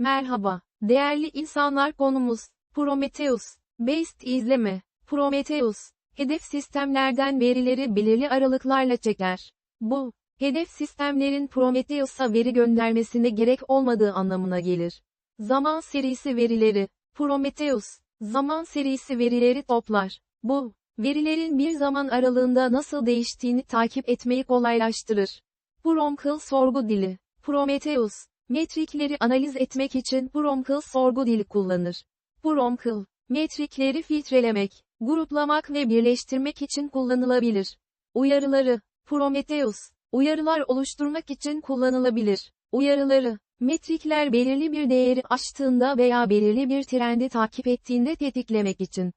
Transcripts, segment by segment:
Merhaba, değerli insanlar konumuz, Prometheus, Based izleme, Prometheus, hedef sistemlerden verileri belirli aralıklarla çeker. Bu, hedef sistemlerin Prometheus'a veri göndermesine gerek olmadığı anlamına gelir. Zaman serisi verileri, Prometheus, zaman serisi verileri toplar. Bu, verilerin bir zaman aralığında nasıl değiştiğini takip etmeyi kolaylaştırır. Promkıl sorgu dili, Prometheus, metrikleri analiz etmek için Promkıl sorgu dili kullanır. Promkıl, metrikleri filtrelemek, gruplamak ve birleştirmek için kullanılabilir. Uyarıları, Prometheus, uyarılar oluşturmak için kullanılabilir. Uyarıları, metrikler belirli bir değeri aştığında veya belirli bir trendi takip ettiğinde tetiklemek için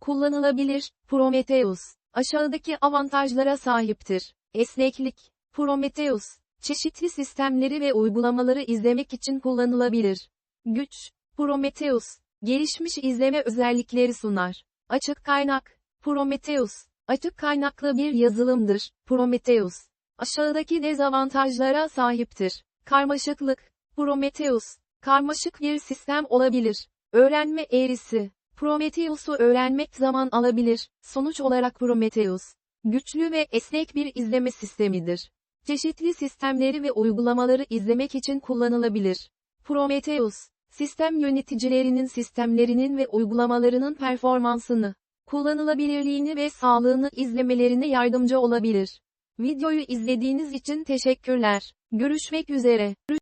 kullanılabilir. Prometheus, aşağıdaki avantajlara sahiptir. Esneklik, Prometheus, çeşitli sistemleri ve uygulamaları izlemek için kullanılabilir. Güç, Prometheus, gelişmiş izleme özellikleri sunar. Açık kaynak, Prometheus, açık kaynaklı bir yazılımdır. Prometheus, aşağıdaki dezavantajlara sahiptir. Karmaşıklık, Prometheus, karmaşık bir sistem olabilir. Öğrenme eğrisi, Prometheus'u öğrenmek zaman alabilir. Sonuç olarak Prometheus, güçlü ve esnek bir izleme sistemidir. Çeşitli sistemleri ve uygulamaları izlemek için kullanılabilir. Prometheus, sistem yöneticilerinin sistemlerinin ve uygulamalarının performansını, kullanılabilirliğini ve sağlığını izlemelerine yardımcı olabilir. Videoyu izlediğiniz için teşekkürler. Görüşmek üzere.